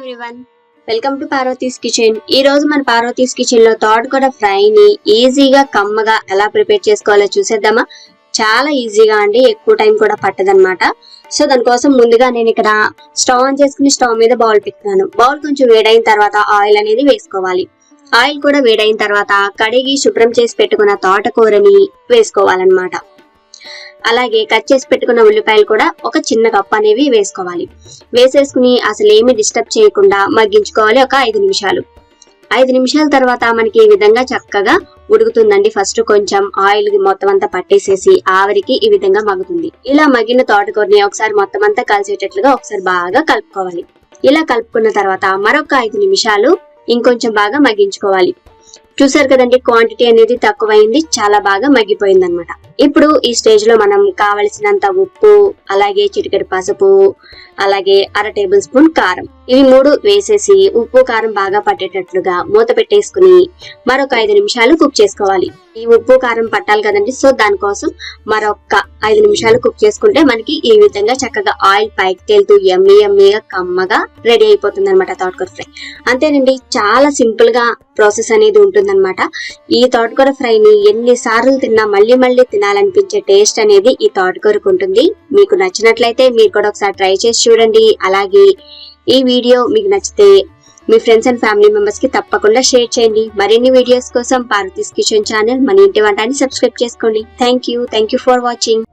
Everyone welcome to Parvathi's kitchen ఈ రోజు మన పార్వతీస్ కిచెన్లో తోటకూర ఫ్రై ని ఈజీగా కమ్మగా ఎలా ప్రిపేర్ చేసుకోవాలో చూసేద్దామా? చాలా ఈజీగా అండి ఎక్కువ టైం కూడా పట్టదన్నమాట. సో దానికోసం ముందుగా నేను ఇక్కడ స్టవ్ ఆన్ చేసుకుని స్టవ్ మీద బౌల్ పెట్టాను బౌల్ కొంచెం వేడైన తర్వాత ఆయిల్ అనేది వేసుకోవాలి. ఆయిల్ కూడా వేడైన తర్వాత కడిగి శుభ్రం చేసి పెట్టుకున్న తోటకూరని వేసుకోవాలన్నమాట. అలాగే కట్ చేసి పెట్టుకున్న ఉల్లిపాయలు కూడా ఒక చిన్న కప్పు అనేవి వేసుకోవాలి. వేసేసుకుని అసలు ఏమి డిస్టర్బ్ చేయకుండా మగ్గించుకోవాలి ఒక ఐదు నిమిషాలు. ఐదు నిమిషాల తర్వాత మనకి ఈ విధంగా చక్కగా ఉడుకుతుందండి. ఫస్ట్ కొంచెం ఆయిల్ మొత్తం అంతా పట్టేసేసి ఆవిరికి ఈ విధంగా మగ్గుతుంది. ఇలా మగ్గిన తోటకూరని ఒకసారి మొత్తం అంతా కలిసేటట్లుగా ఒకసారి బాగా కలుపుకోవాలి. ఇలా కలుపుకున్న తర్వాత మరొక ఐదు నిమిషాలు ఇంకొంచెం బాగా మగ్గించుకోవాలి. చూసారు కదండి క్వాంటిటీ అనేది తక్కువైంది చాలా బాగా మగ్గిపోయింది అనమాట ఇప్పుడు ఈ స్టేజ్లో మనం కావలసినంత ఉప్పు అలాగే చిటికెడు పసుపు అలాగే అర టేబుల్ స్పూన్ కారం. ఇవి మూడు వేసేసి ఉప్పు కారం బాగా పట్టేటట్లుగా మూత పెట్టేసుకుని మరొక ఐదు నిమిషాలు కుక్ చేసుకోవాలి. ఈ ఉప్పు కారం పట్టాలి కదండి సో దానికోసం మరొక ఐదు నిమిషాలు కుక్ చేసుకుంటే మనకి ఈ విధంగా చక్కగా ఆయిల్ పైకి తేలుతూ ఎమ్మి ఎమ్మిగా కమ్మగా రెడీ అయిపోతుంది అనమాట తోటకూర ఫ్రై. అంతేనండి చాలా సింపుల్గా ప్రాసెస్ అనేది ఉంటుంది. ఉంటుందన్నమాట. ఈ తోటకూర ఫ్రైని ఎన్ని సార్లు తిన్నా మళ్ళీ మళ్ళీ తినాలనిపించే టేస్ట్ అనేది ఈ తోటకూరకు ఉంటుంది. మీకు నచ్చినట్లయితే మీరు కూడా ఒకసారి ట్రై చేసి చూడండి. అలాగే ఈ వీడియో మీకు నచ్చితే మీ ఫ్రెండ్స్ అండ్ ఫ్యామిలీ మెంబర్స్కి తప్పకుండా షేర్ చేయండి. మరిన్ని వీడియోస్ కోసం పార్వతీస్ కిచెన్ ఛానల్ మన ఇంటి వంటాన్ని సబ్స్క్రైబ్ చేసుకోండి. Thank you thank you for watching.